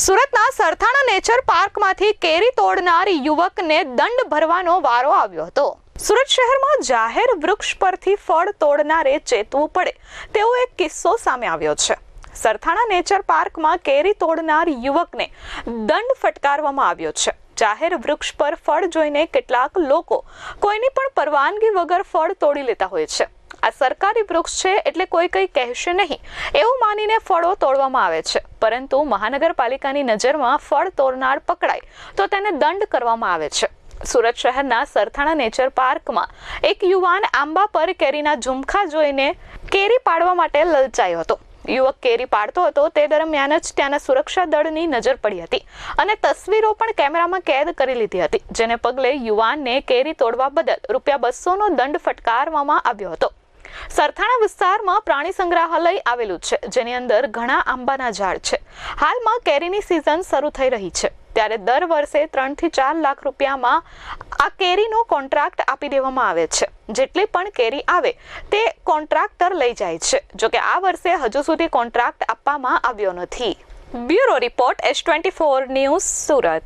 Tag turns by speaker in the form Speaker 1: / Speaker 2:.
Speaker 1: સુરતના સરથાણા નેચર પાર્કમાંથી કેરી તોડનાર યુવકને દંડ ભરવાનો વારો આવ્યો હતો. સુરત શહેરમાં જાહેર વૃક્ષ પરથી ફળ તોડનારે ચેતવું પડે તેવો એક કિસ્સો સામે આવ્યો છે. સરથાણા નેચર પાર્કમાં કેરી તોડનાર યુવકને દંડ ફટકારવામાં આવ્યો છે. જાહેર વૃક્ષ પર ફળ જોઈને કેટલાક લોકો કોઈની પણ પરવાનગી વગર ફળ તોડી લેતા હોય છે. આ સરકારી વૃક્ષ છે એટલે કોઈ કંઈ કહેશે નહીં. એવું માનીને ફળો તોડવામાં આવે છે. પરંતુ મહાનગરપાલિકાની નજરમાં ફળ તોડનાર પકડાય તો તેને દંડ કરવામાં આવે છે. સુરત શહેરના સરથાણા નેચર પાર્કમાં એક યુવાન આંબા પર કેરીના ઝુમખા જોઈને કેરી પાડવા માટે લલચાયો હતો. યુવક કેરી પાડતો હતો તે દરમિયાન જ ત્યાંના સુરક્ષા દળની નજર પડી હતી અને તસવીરો પણ કેમેરામાં કેદ કરી લીધી હતી, જેને પગલે યુવાનને કેરી તોડવા બદલ રૂપિયા બસોનો દંડ ફટકારવામાં આવ્યો હતો. સરથાણા વિસ્તારમાં પ્રાણી સંગ્રહાલય આવેલું છે, જેની અંદર ઘણા આંબાના ઝાડ છે. હાલમાં કેરીની સિઝન શરૂ થઈ રહી છે. ત્યારે દર વર્ષે ત્રણથી ચાર લાખ રૂપિયામાં આ કેરીનો કોન્ટ્રાક્ટ આપી દેવામાં આવે છે. જેટલી પણ કેરી આવે, તે કોન્ટ્રાક્ટર લઈ જાય છે. જોકે આ વર્ષે હજુ સુધી કોન્ટ્રાક્ટ આપવામાં આવ્યો નથી. Bureau report S twenty four news Surat.